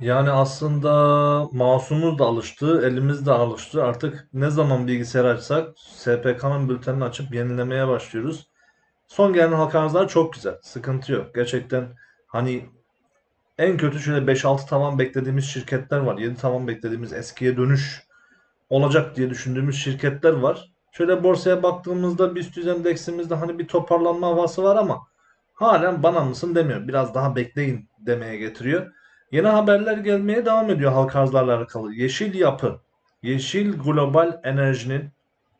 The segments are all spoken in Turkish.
Yani aslında mouse'umuz da alıştı, elimiz de alıştı. Artık ne zaman bilgisayar açsak SPK'nın bültenini açıp yenilemeye başlıyoruz. Son gelen halka arzlar çok güzel. Sıkıntı yok. Gerçekten hani en kötü şöyle 5-6 tavan beklediğimiz şirketler var. 7 tavan beklediğimiz eskiye dönüş olacak diye düşündüğümüz şirketler var. Şöyle borsaya baktığımızda BIST endeksimizde hani bir toparlanma havası var ama halen bana mısın demiyor. Biraz daha bekleyin demeye getiriyor. Yeni haberler gelmeye devam ediyor halka arzlarla alakalı. Yeşil yapı, Yeşil Global Enerji'nin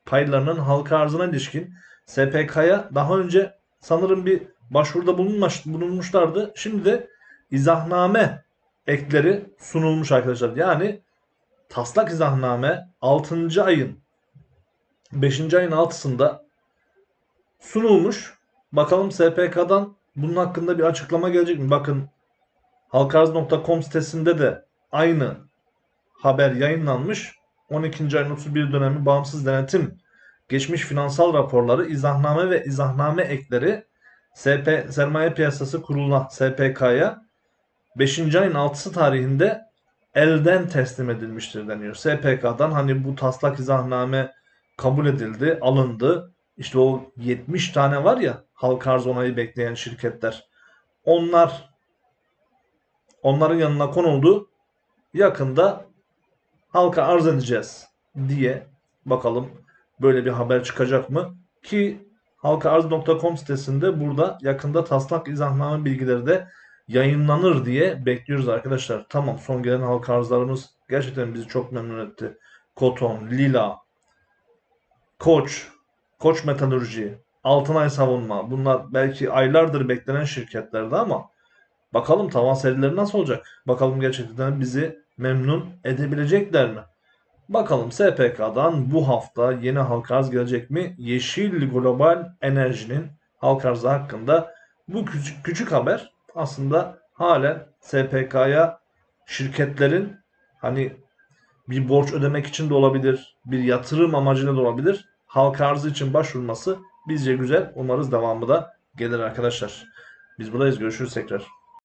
paylarının halka arzına ilişkin SPK'ya daha önce sanırım bir başvuruda bulunmuş, bulunmuşlardı. Şimdi de izahname ekleri sunulmuş arkadaşlar. Yani taslak izahname 6. ayın 5. ayın 6'sında sunulmuş. Bakalım SPK'dan bunun hakkında bir açıklama gelecek mi? Bakın halkarz.com sitesinde de aynı haber yayınlanmış. 12. ayın 31 dönemi bağımsız denetim geçmiş finansal raporları, izahname ve izahname ekleri SP Sermaye Piyasası Kurulu'na SPK'ya 5. ayın 6'sı tarihinde elden teslim edilmiştir deniyor. SPK'dan hani bu taslak izahname kabul edildi, alındı. İşte o 70 tane var ya halka arz onayı bekleyen şirketler. Onlar onların yanına konuldu. Yakında halka arz edeceğiz diye bakalım böyle bir haber çıkacak mı? Ki halkaarz.com sitesinde burada yakında taslak izahname bilgileri de yayınlanır diye bekliyoruz arkadaşlar. Tamam son gelen halka arzlarımız gerçekten bizi çok memnun etti. Koton, Lila, Koç, Koç Metalurji, Altınay Savunma bunlar belki aylardır beklenen şirketlerdi ama bakalım tavan serileri nasıl olacak? Bakalım gerçekten bizi memnun edebilecekler mi? Bakalım SPK'dan bu hafta yeni halka arz gelecek mi? Yeşil Global Enerji'nin halka arzı hakkında bu küçük, küçük haber aslında halen SPK'ya şirketlerin hani bir borç ödemek için de olabilir, bir yatırım amacıyla da olabilir. Halka arzı için başvurması bizce güzel. Umarız devamı da gelir arkadaşlar. Biz buradayız. Görüşürüz tekrar.